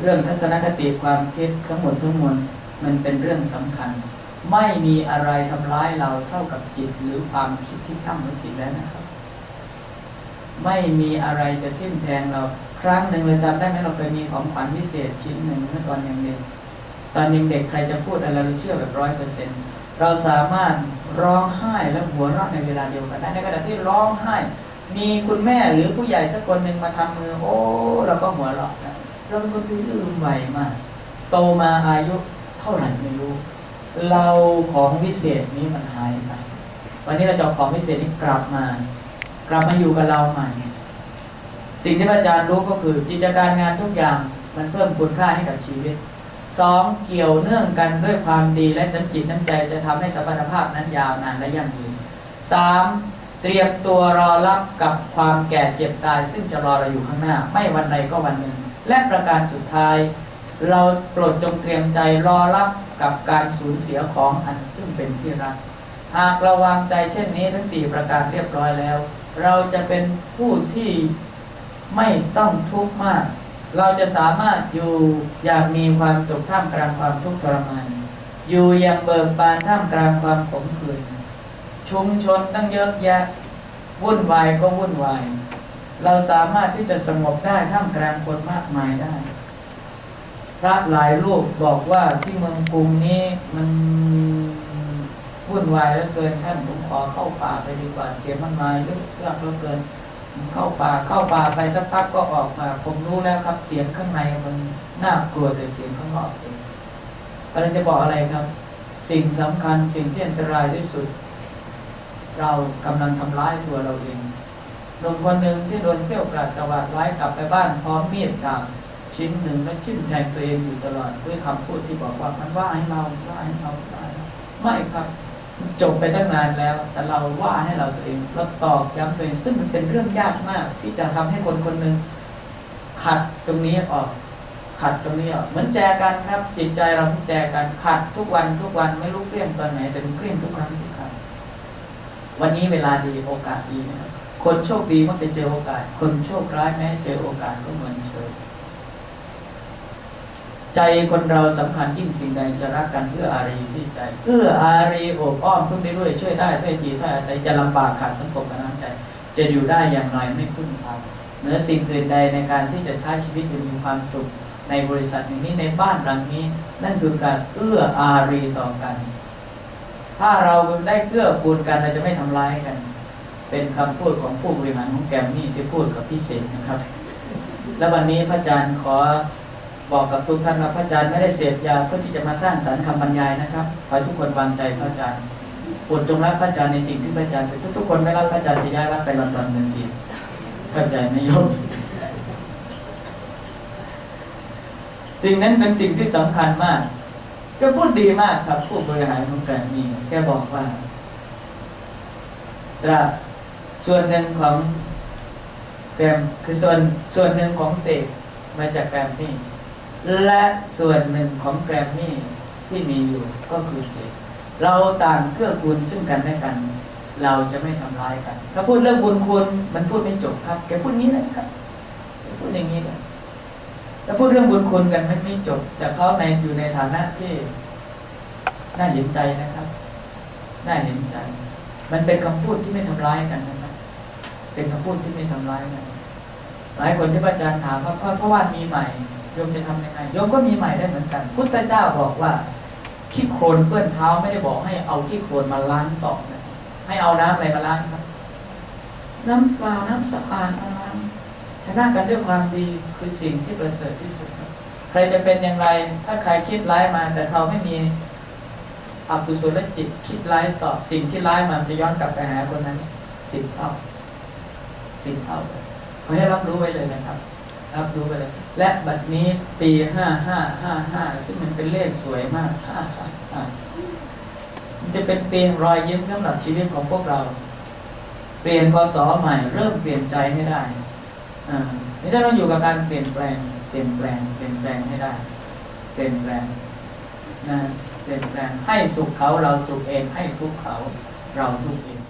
เรื่องทัศนคติความคิดทั้งหมดทั้งมวลมันเป็นเรื่องสำคัญ ไม่มีอะไรทำร้ายเราเท่ากับจิต หรือความคิดที่ตั้งไว้ผิดแล้วนะครับ ไม่มีอะไรจะทิ่มแทงเรา ครั้งหนึ่งเราจำได้ไหมเราเคยมีของขวัญพิเศษชิ้นหนึ่งเมื่อตอนยังเด็กตอนยังเด็กใครจะพูดอะไรเราเชื่อแบบร้อยเปอร์เซ็นต์เราสามารถร้องไห้และหัวเราะในเวลาเดียวกันได้ในขณะที่ร้องไห้ มีคุณแม่หรือผู้ใหญ่สักคนหนึ่งมาทำมือโอ้เราก็หัวเราะนะ เราเป็นคนที่ลืมไวมาก โตมาอายุเท่าไหร่ไม่รู้ เราของวิเศษนี้มันหายไปวันนี้เราจะของวิเศษนี้กลับมา กลับมาอยู่กับเราใหม่ สิ่งที่อาจารย์รู้ก็คือกิจการงานทุกอย่างมันเพิ่มคุณค่าให้กับชีวิตสองเกี่ยวเนื่องกันด้วยความดีและน้ำจิตน้ำใจจะทำให้สัมพันธภาพนั้นยาวนานและยั่งยืนสามเตรียมตัวรอรับกับความแก่เจ็บตาย ซึ่งจะรอเราอยู่ข้างหน้า ไม่วันใดก็วันหนึ่ง และประการสุดท้าย เราโปรดจงเตรียมใจรอรับกับการสูญเสียของอันซึ่งเป็นที่รัก หากเราวางใจเช่นนี้ทั้งสี่ประการเรียบร้อยแล้ว เราจะเป็นผู้ที่ไม่ต้องทุกข์มาก เราจะสามารถอยู่อย่างมีความสุขท่ามกลางความทุกข์ทรมาน อยู่อย่างเบิกบานท่ามกลางความขมขื่นชุมชนตั้งเยอะแยะวุ่นวายก็วุ่นวาย เราสามารถที่จะสงบได้ท่ามกลางคนมากมายได้ พระหลายรูปบอกว่าที่เมืองกรุงนี้มันวุ่นวายเหลือเกินท่านผมขอเข้าป่าไปดีกว่าเสียงมันมาเยอะเยอะเหลือเกิน เข้าป่าเข้าป่าไปสักพักก็ออกมาผมรู้แล้วครับเสียงข้างในมันน่ากลัวแต่เสียงข้างนอกเองกำลังจะบอกอะไรครับ สิ่งสำคัญสิ่งที่อันตรายที่สุด เรากำลังทำร้ายตัวเราเอง หนุ่มคนหนึ่งที่โดนเที่ยวกราดตวาดร้ายกลับไปบ้านพร้อมมีดดาบชิ้นหนึ่งและชิ้นแทงตัวเองอยู่ตลอดด้วยคำพูดที่บอกว่ามันว่าให้เราว่าให้เราว่าให้เราไม่ครับจบไปตั้งนานแล้ว แต่เราว่าให้เราตัวเองเราตอกย้ำตัวเองซึ่งมันเป็นเรื่องยากมาก ที่จะทำให้คนคนหนึ่งขัดตรงนี้ออก ขัดตรงนี้ออกเหมือนแจกันครับ จิตใจเราทุกแจกันขัดทุกวันทุกวันไม่รู้เกลี้ยงตอนไหนแต่เกลี้ยงทุกครั้งทุกครั้งวันนี้เวลาดีโอกาสดีนะครับ คนโชคดีมักจะเจอโอกาส คนโชคร้ายแม้เจอโอกาสก็เหมือนเฉยใจคนเราสำคัญยิ่งสิ่งใดจะรักกันเพื่ออารีที่ใจเพื่ออารีโอบอ้อมพึ่งได้ด้วยช่วยได้ช่วยทีถ้อยอาศัยจะลำบากขาดสังคมกับน้ำใจ จะอยู่ได้อย่างไรไม่พึ่งพาเหนือสิ่งอื่นใดในการที่จะใช้ชีวิตจะมีความสุข ในบริษัทแห่งนี้ในบ้านหลังนี้ นั่นคือการเอื้ออารีต่อกัน ถ้าเราได้เกื้อกูลกันเราจะไม่ทำร้ายกัน เป็นคำพูดของผู้บริหารของแกมมี่ที่พูดกับพี่เศษนะครับ และวันนี้พระอาจารย์ขอบอกกับทุกท่านว่าพระอาจารย์ไม่ได้เสพยาเพื่อที่จะมาสร้างสรรค์คำบรรยายนะครับขอทุกคนวางใจพระอาจารย์โปรดจงรักพระอาจารย์ในสิ่งที่พระอาจารย์เป็นทุกๆคนไม่รักพระอาจารย์จะย้ายวัดไปลอนดอนเมืองจีนเข้าใจไหมโยมสิ่งนั้นเป็นสิ่งที่สำคัญมากแกพูดดีมากครับผู้บริหารของแกรมมี่แกบอกว่าตรา ส่วนหนึ่งของแกรมคือส่วนส่วนหนึ่งของเสกมาจากแกรมมี่และส่วนหนึ่งของแกรมมี่ที่มีอยู่ก็คือเสกเราต่างเกื้อกูลซึ่งกันและกัน เราจะไม่ทำร้ายกัน ถ้าพูดเรื่องบุญคุณมันพูดไม่จบครับ แกพูดงี้นะครับแกพูดอย่างนี้เลยถ้าพูดเรื่องบุญคุณกันไมันไม่จบ แต่เขาในอยู่ในฐานะที่น่าเห็นใจนะครับ น่าเห็นใจ มันเป็นคำพูดที่ไม่ทำร้ายกันนะ เป็นคำพูดที่ไม่ทำร้ายกันหลายคนที่พระอาจารย์ถามว่าเพราะเพราะว่ามีใหม่โยมจะทำยังไงโยมก็มีใหม่ได้เหมือนกัน พุทธเจ้าบอกว่าขี้โคลนเปื้อนเท้าไม่ได้บอกให้เอาขี้โคลนมาล้างต่อนะให้เอาน้ำอะไรมาล้างครับ น้ำเปล่าน้ำสะอาดมาล้างชนะกันด้วยความดีคือสิ่งที่ประเสริฐที่สุดครับ ใครจะเป็นอย่างไร ถ้าใครคิดร้ายมา แต่เขาไม่มีอกุศลจิตคิดร้ายต่อสิ่งที่ร้ายมามันจะย้อนกลับไปหาคนนั้นสิบเท่า สิบเท่าเลยขอให้รับรู้ไว้เลยนะครับ รับรู้ไปเลย และบัดนี้ปีห้าห้าห้าห้าซึ่งมันเป็นเลขสวยมากห้าห้าห้ามันจะเป็นปีรอยยิ้มสำหรับชีวิตของพวกเรา เปลี่ยนพศใหม่ เริ่มเปลี่ยนใจให้ได้อ่านี่ถ้าเราอยู่กับการเปลี่ยนแปลง เปลี่ยนแปลง เปลี่ยนแปลงให้ได้ เปลี่ยนแปลงนะเปลี่ยนแปลงให้สุขเขาเราสุขเองให้ทุกข์เขาเราทุกข์เอง